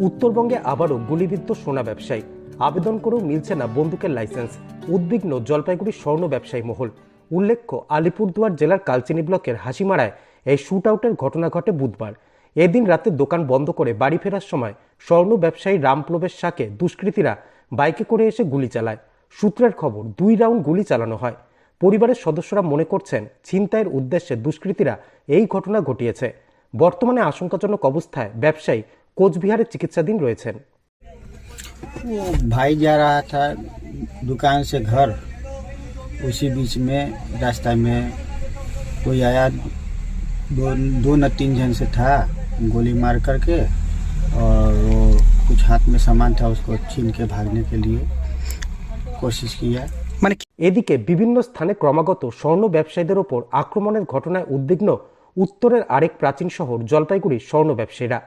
উত্তরবঙ্গে আবারও গুলিবিদ্ধ সোনা ব্যবসায়ী। আবেদন করেও মিলছে না বন্দুকের লাইসেন্স। উদ্বিগ্ন জলপাইগুড়ি স্বর্ণ ব্যবসায়ী মহল। উল্লেখ্য, আলিপুরদুয়ার জেলার কালচিনি ব্লকের হাসিমারায় এই শুট আউটের ঘটনা ঘটে বুধবার। এদিন রাতে দোকান বন্ধ করে বাড়ি ফেরার সময় স্বর্ণ ব্যবসায়ী রামপ্রবেশ শাকে দুষ্কৃতীরা বাইকে করে এসে গুলি চালায়। সূত্রের খবর, দুই রাউন্ড গুলি চালানো হয়। পরিবারের সদস্যরা মনে করছেন, ছিনতাইয়ের উদ্দেশ্যে দুষ্কৃতীরা এই ঘটনা ঘটিয়েছে। বর্তমানে আশঙ্কাজনক অবস্থায় ব্যবসায়ী কোচবিহারে চিকিৎসাধীন রয়েছেন वो भाई जा रहा था दुकान से घर उसी बीच में रास्ता में कोई आया दो दो न तीन जन से था गोली मार करके और वो कुछ हाथ में सामान था उसको छीन के भागने के लिए कोशिश किया মানে কি- এদিকে বিভিন্ন স্থানে ক্রমাগত স্বর্ণ ব্যবসায়ীদের ওপর আক্রমণের ঘটনায় উদ্বিগ্ন উত্তরের আরেক প্রাচীন শহর জলপাইগুড়ির স্বর্ণ ব্যবসায়ীরা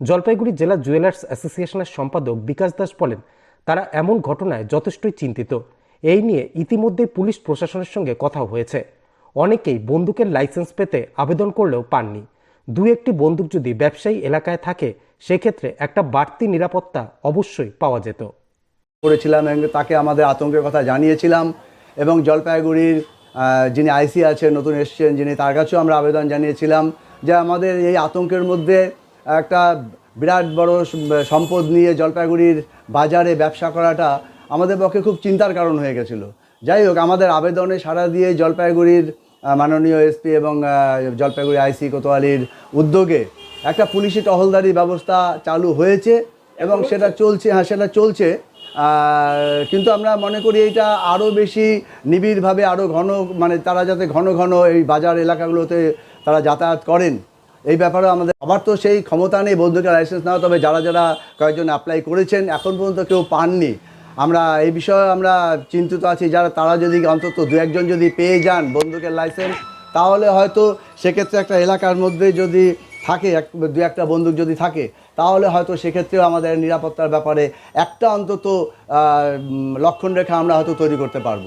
জলপাইগুড়ি জেলা জুয়েলার্স অ্যাসোসিয়েশনের সম্পাদক বিকাশ দাস বলেন, তারা এমন ঘটনায় যথেষ্টই চিন্তিত। এই নিয়ে ইতিমধ্যে পুলিশ প্রশাসনের সঙ্গে কথা হয়েছে। অনেকেই বন্দুকের লাইসেন্স পেতে আবেদন করলেও পাননি। দু একটি বন্দুক যদি ব্যবসায়ী এলাকায় থাকে, সেক্ষেত্রে একটা বাড়তি নিরাপত্তা অবশ্যই পাওয়া যেত। করেছিলাম এবং তাকে আমাদের আতঙ্কের কথা জানিয়েছিলাম এবং জলপাইগুড়ির যিনি আইসি আছেন, নতুন এসছেন, যিনি তার কাছেও আমরা আবেদন জানিয়েছিলাম যে আমাদের এই আতঙ্কের মধ্যে একটা বিরাট বড় সম্পদ নিয়ে জলপাইগুড়ির বাজারে ব্যবসা করাটা আমাদের পক্ষে খুব চিন্তার কারণ হয়ে গেছিল। যাই হোক, আমাদের আবেদনে সাড়া দিয়ে জলপাইগুড়ির মাননীয় এসপি এবং জলপাইগুড়ি আইসি কোতোয়ালির উদ্যোগে একটা পুলিশি টহলদারি ব্যবস্থা চালু হয়েছে এবং সেটা চলছে হ্যাঁ সেটা চলছে। কিন্তু আমরা মনে করি এটা আরও বেশি নিবিড়ভাবে আরও ঘন মানে তারা যাতে ঘন ঘন এই বাজার এলাকাগুলোতে তারা যাতায়াত করেন। এই ব্যাপারে আমাদের আবার তো সেই ক্ষমতা নেই বন্ধুকে লাইসেন্স নেওয়া, তবে যারা যারা কয়েকজন অ্যাপ্লাই করেছেন, এখন পর্যন্ত কেউ পাননি। আমরা এই বিষয়ে আমরা চিন্তিত আছি, যারা তারা যদি অন্তত দু একজন যদি পেয়ে যান বন্দুকের লাইসেন্স তাহলে হয়তো সেক্ষেত্রে একটা এলাকার মধ্যে যদি থাকে, এক, দু একটা বন্দুক যদি থাকে, তাহলে হয়তো সেক্ষেত্রেও আমাদের নিরাপত্তার ব্যাপারে একটা অন্তত লক্ষণ রেখা আমরা হয়তো তৈরি করতে পারব।